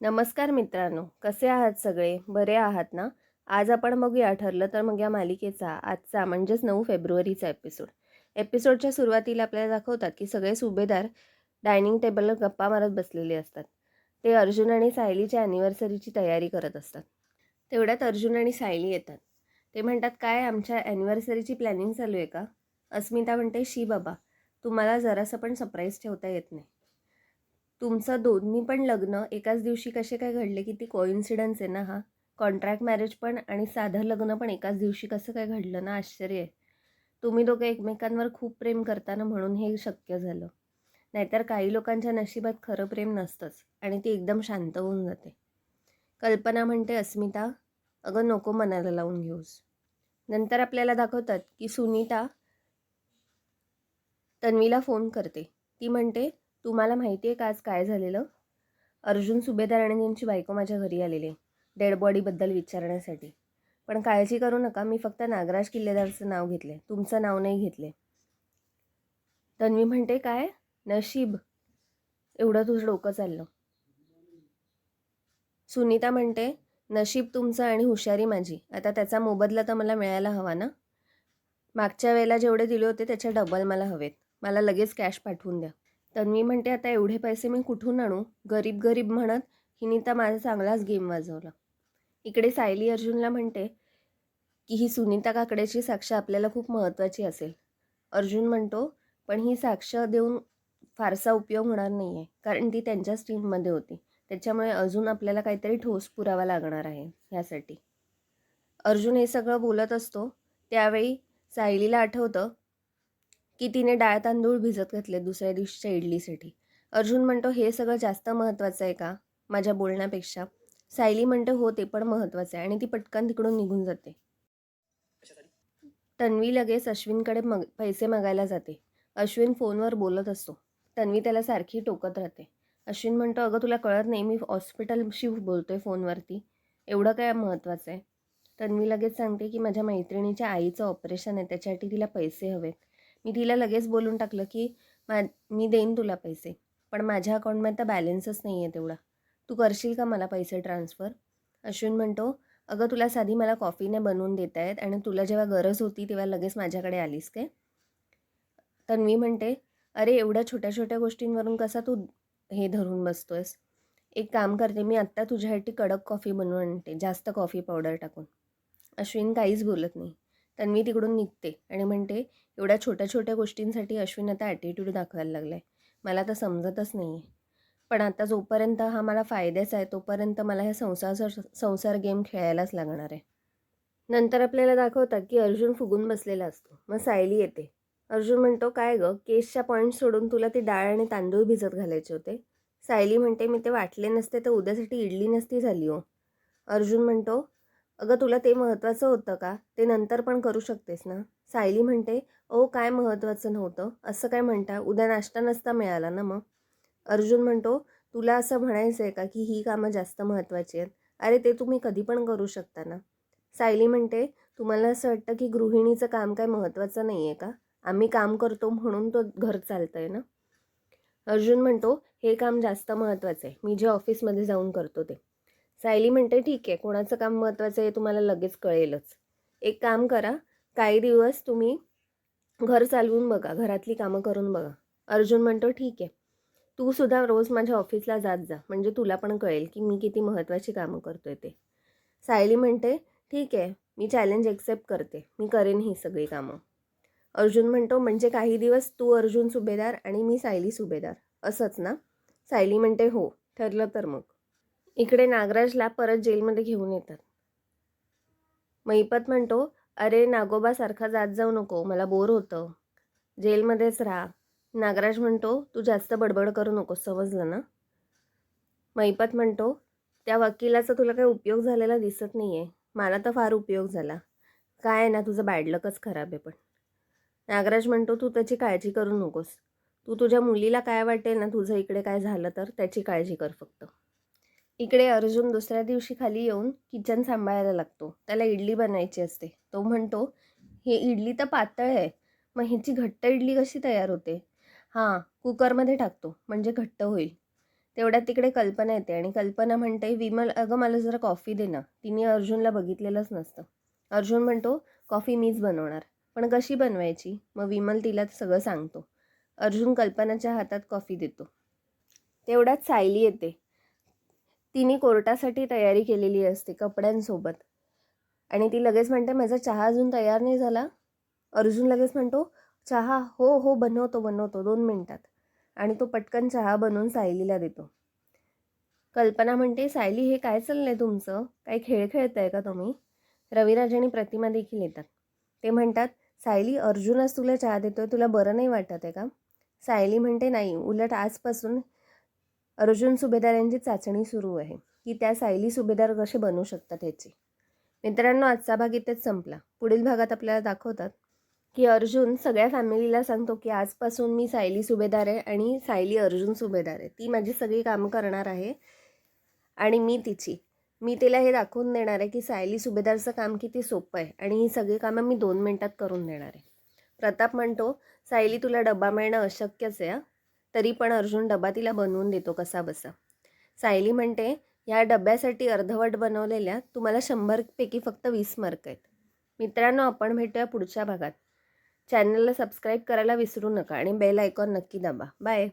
नमस्कार मित्रांनो कसे आहात सगळे? बरे आहात ना? आज आपण बघूया ठरलं तर मग या मालिकेचा आजचा म्हणजेच नऊ फेब्रुवारीचा एपिसोड एपिसोडच्या सुरुवातीला आपल्याला दाखवतात की सगळे सुभेदार डायनिंग टेबलवर गप्पा मारत बसलेले असतात. ते अर्जुन आणि सायलीच्या ॲनिव्हर्सरीची तयारी करत असतात. तेवढ्यात अर्जुन आणि सायली येतात. ते म्हणतात काय आमच्या ॲनिव्हर्सरीची प्लॅनिंग चालू आहे का? अस्मिता म्हणते शी बाबा तुम्हाला जरासं पण सरप्राईज ठेवता येत नाही. तुमचं दोन्ही पण लग्न एकाच दिवशी कसे काय घडले? किती कोइन्सिडन्स आहे ना हा. कॉन्ट्रॅक्ट मॅरेज पण आणि साधं लग्न पण एकाच दिवशी कसं काय घडलं ना? आश्चर्य आहे. तुम्ही दोघं एकमेकांवर खूप प्रेम करताना म्हणून हे शक्य झालं. नाहीतर काही लोकांच्या नशिबात खरं प्रेम नसतंच आणि ती एकदम शांत होऊन जाते. कल्पना म्हणते अस्मिता अगं नको मनाला लावून घेऊस. नंतर आपल्याला दाखवतात की सुनीता तन्वीला फोन करते. ती म्हणते तुम्हाला माहिती आहे का आज काय झालेलं? अर्जुन सुभेदार आणि त्यांची बायको माझ्या घरी आलेले डेड बॉडीबद्दल विचारण्यासाठी. पण काळजी करू नका मी फक्त नागराज किल्लेदारचं नाव घेतले तुमचं नाव नाही घेतले तन्वी म्हणते काय? नशीब. एवढं तुझं डोकं चाललं. सुनीता म्हणते नशीब तुमचं आणि हुशारी माझी. आता त्याचा मोबदला तर मला मिळायला हवा ना? मागच्या वेळेला जेवढे दिले होते त्याच्या डबल मला हवेत. मला लगेच कॅश पाठवून द्या. तन्वी म्हणते आता एवढे पैसे मी कुठून आणू? गरीब गरीब म्हणत हिनीता माझा चांगलाच गेम वाजवला. इकडे सायली अर्जुनला म्हणते की ही सुनीता काकड्याची साक्ष आपल्याला खूप महत्त्वाची असेल. अर्जुन म्हणतो पण ही साक्ष देऊन फारसा उपयोग होणार नाही आहे कारण ती त्यांच्याच टीममध्ये होती. त्याच्यामुळे अजून आपल्याला काहीतरी ठोस पुरावा लागणार आहे ह्यासाठी. अर्जुन हे सगळं बोलत असतो. त्यावेळी सायलीला आठवतं की तिने डाळ तांदूळ भिजत घातले दुसऱ्या दिवशीच्या इडलीसाठी. अर्जुन म्हणतो हे सगळं जास्त महत्त्वाचं आहे का? माझ्या बोलण्यापेक्षा. सायली म्हणते हो ते पण महत्त्वाचं आहे. आणि ती पटकन तिकडून निघून जाते. तन्वी लगेच अश्विनकडे मग पैसे मागायला जाते. अश्विन फोनवर बोलत असतो. तन्वी त्याला सारखी टोकत राहते. अश्विन म्हणतो अगं तुला कळत नाही मी हॉस्पिटलशी बोलतोय फोनवरती. एवढं काय महत्त्वाचं आहे? तन्वी लगेच सांगते की माझ्या मैत्रिणीच्या आईचं ऑपरेशन आहे त्याच्यासाठी तिला पैसे हवेत. मी तिला लगेच बोलून टाकलं की मा मी देईन तुला पैसे पण माझ्या अकाउंटमध्ये आता बॅलेन्सच नाही आहे तेवढा. तू करशील का मला पैसे ट्रान्सफर? अश्विन म्हणतो अगं तुला साधी मला कॉफीने बनवून देत आहेत आणि तुला जेव्हा गरज होती तेव्हा लगेच माझ्याकडे आलीस काय? तन्वी म्हणते अरे एवढ्या छोट्या छोट्या गोष्टींवरून कसा तू हे धरून बसतोयस? एक काम करते मी आत्ता तुझ्यासाठी कडक कॉफी बनवून आणते जास्त कॉफी पावडर टाकून. अश्विन काहीच बोलत नाही. तन्वी तिकडून निघते आणि म्हणते एवढ्या छोट्या छोट्या गोष्टींसाठी अश्विन आता ॲटिट्यूड दाखवायला लागला आहे मला तर समजतच नाही आहे पण आता जोपर्यंत हा मला फायद्याचा आहे तोपर्यंत मला ह्या संसार संसार गेम खेळायलाच लागणार आहे. नंतर आपल्याला दाखवतात की अर्जुन फुगून बसलेला असतो. मग सायली येते. अर्जुन म्हणतो काय गं? केसच्या पॉईंट सोडून तुला ती डाळ आणि तांदूळ भिजत घालायचे होते. सायली म्हणते मी ते वाटले नसते तर उद्यासाठी इडली नसती झाली हो. अर्जुन म्हणतो अगं तुला ते महत्त्वाचं होतं का? ते नंतर पण करू शकतेस ना? सायली म्हणते ओ काय महत्त्वाचं नव्हतं? असं काय म्हणता? उद्या नाश्ता नसता मिळाला ना मग? अर्जुन म्हणतो तुला असं म्हणायचं आहे का की ही कामं जास्त महत्त्वाची आहेत? अरे ते तुम्ही कधी पण करू शकता ना. सायली म्हणते तुम्हाला असं वाटतं की गृहिणीचं काम काय महत्त्वाचं नाही आहे का? आम्ही काम करतो म्हणून तो घर चालतं आहे ना? अर्जुन म्हणतो हे काम जास्त महत्त्वाचं आहे मी जे ऑफिसमध्ये जाऊन करतो ते. सायली म्हणते ठीक आहे. कोणाचं काम महत्त्वाचं आहे तुम्हाला लगेच कळेलच. एक काम करा. काही दिवस तुम्ही घर चालवून बघा घरातली कामं करून बघा. अर्जुन म्हणतो ठीक आहे. तू सुद्धा रोज माझ्या ऑफिसला जात जा. म्हणजे तुला पण कळेल की मी किती महत्त्वाची कामं करतोय ते. सायली म्हणते ठीक आहे. मी चॅलेंज एक्सेप्ट करते. मी करेन ही सगळी कामं. अर्जुन म्हणतो म्हणजे काही दिवस तू अर्जुन सुभेदार आणि मी सायली सुभेदार. असंच ना? सायली म्हणते हो. ठरलं तर मग. इकडे नागराजला परत जेलमध्ये घेऊन येतात. मैपत म्हणतो अरे नागोबासारखा जात जाऊ नको मला बोर होतं. जेलमध्येच राहा. नागराज म्हणतो तू जास्त बडबड करू नकोस समजलं ना? मैपत म्हणतो त्या वकिलाचा तुला काही उपयोग झालेला दिसत नाही आहे मला तर फार उपयोग झाला. काय आहे ना तुझं बॅडलकच खराब आहे पण. नागराज म्हणतो तू त्याची काळजी करू नकोस. तू तुझ्या मुलीला काय वाटेल ना तुझं इकडे काय झालं तर त्याची काळजी कर फक्त. इकडे अर्जुन दुसऱ्या दिवशी खाली येऊन किचन सांभाळायला लागतो. त्याला इडली बनायची असते. तो म्हणतो हे इडली तर पातळ आहे मग ह्याची घट्ट इडली कशी तयार होते? हां कुकरमध्ये टाकतो म्हणजे घट्ट होईल. तेवढ्यात तिकडे कल्पना येते आणि कल्पना म्हणते विमल अगं मला जरा कॉफी दे ना. तिने अर्जुनला बघितलेलंच नसतं. अर्जुन म्हणतो कॉफी मीच बनवणार पण कशी बनवायची? मग विमल तिला सगळं सांगतो. अर्जुन कल्पनाच्या हातात कॉफी देतो. तेवढ्यात सायली येते. तिने कोर्टासाठी तयारी केलेली असते कपड्यांसोबत. आणि ती लगेच म्हणते माझा चहा अजून तयार नाही झाला. अर्जुन लगेच म्हणतो चहा हो हो बनवतो बनवतो दोन मिनटात. आणि तो पटकन चहा बनवून सायलीला देतो. कल्पना म्हणते सायली हे काय चाललं आहे तुमचं? काही खेळ खेळताय का तुम्ही? रविराज आणि प्रतिमा देखील येतात. ते म्हणतात सायली अर्जुनच तुला चहा देतोय तुला बरं नाही वाटत आहे का? सायली म्हणते नाही उलट आजपासून अर्जुन सुभेदार यांची चाचणी सुरू आहे. की त्या सायली सुभेदार कसे बनू शकतात ह्याची? मित्रांनो आजचा भाग इथेच संपला. पुढील भागात आपल्याला दाखवतात की अर्जुन सगळ्या फॅमिलीला सांगतो की आजपासून मी सायली सुभेदार आहे आणि सायली अर्जुन सुभेदार आहे. ती माझी सगळी कामं करणार आहे आणि मी तिची. मी तिला हे दाखवून देणार आहे की सायली सुभेदारचं काम किती सोपं आहे आणि ही सगळी कामं मी दोन मिनटात करून देणार आहे. प्रताप म्हणतो सायली तुला डबा मिळणं अशक्यच आहे तरी पण अर्जुन डबा तिला बनवून देतो कसा बसा. सायली म्हणते ह्या डब्यासाठी अर्धवट बनवलेल्या तुम्हाला शंभरपैकी फक्त वीस मार्क आहेत. मित्रांनो आपण भेटूया पुढच्या भागात. चॅनलला सबस्क्राईब करायला विसरू नका आणि बेल आयकॉन नक्की दाबा. बाय